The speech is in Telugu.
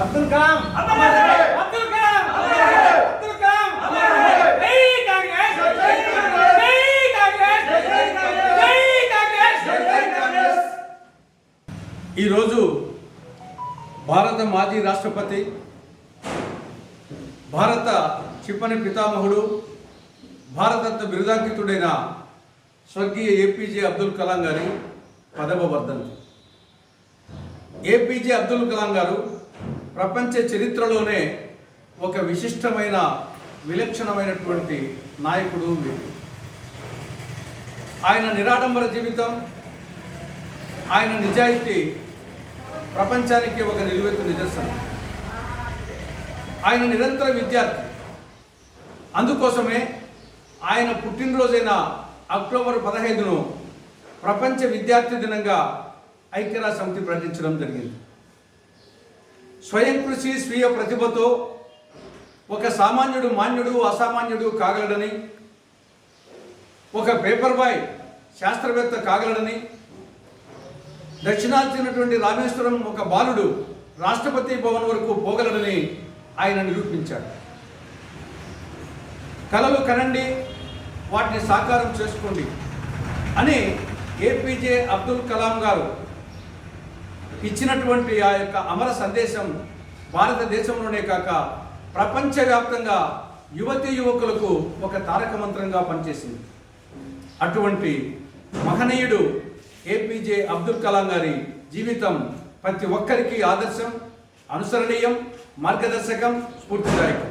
అబ్దుల్ కలాం! అబ్దుల్ కలాం! అబ్దుల్ కలాం! జై కాంగ్రెస్ జై కాంగ్రెస్! జై కాంగ్రెస్ జై కాంగ్రెస్! జై కాంగ్రెస్ జై కాంగ్రెస్! ఈరోజు భారత మాజీ రాష్ట్రపతి భారత క్షిపణి పితామహుడు భారతరత్న బిరుదాంకితుడైన స్వర్గీయ ఏపీజే అబ్దుల్ కలాం గారి పదవ వర్ధంతి ఏపీజే అబ్దుల్ కలాం గారు ప్రపంచ చరిత్రలోనే ఒక విశిష్టమైన విలక్షణమైనటువంటి నాయకుడు ఉంది. ఆయన నిరాడంబర జీవితం ఆయన నిజాయితీ ప్రపంచానికి ఒక నిలువెత్తు నిదర్శనం. ఆయన నిరంతర విద్యార్థి. అందుకోసమే ఆయన పుట్టినరోజైన అక్టోబర్ పదహైదును ప్రపంచ విద్యార్థి దినంగా ఐక్యరాజ్య సమితి ప్రకటించడం జరిగింది. స్వయం కృషి స్వీయ ప్రతిభతో ఒక సామాన్యుడు మాన్యుడు అసామాన్యుడు కాగలడని ఒక పేపర్ బాయ్ శాస్త్రవేత్త కాగలడని దక్షిణాదినటువంటి రామేశ్వరం ఒక బాలుడు రాష్ట్రపతి భవన్ వరకు పోగలడని ఆయన నిరూపించాడు కలలు కనండి వాటిని సాకారం చేసుకోండి అని ఏపీజే అబ్దుల్ కలాం గారు ఇచ్చినటువంటి ఆ యొక్క అమర సందేశం భారతదేశంలోనే కాక ప్రపంచవ్యాప్తంగా యువతీ యువకులకు ఒక తారక మంత్రంగా పనిచేసింది. అటువంటి మహనీయుడు ఏపీజే అబ్దుల్ కలాం గారి జీవితం ప్రతి ఒక్కరికి ఆదర్శం అనుసరణీయం మార్గదర్శకం స్ఫూర్తిదాయకం.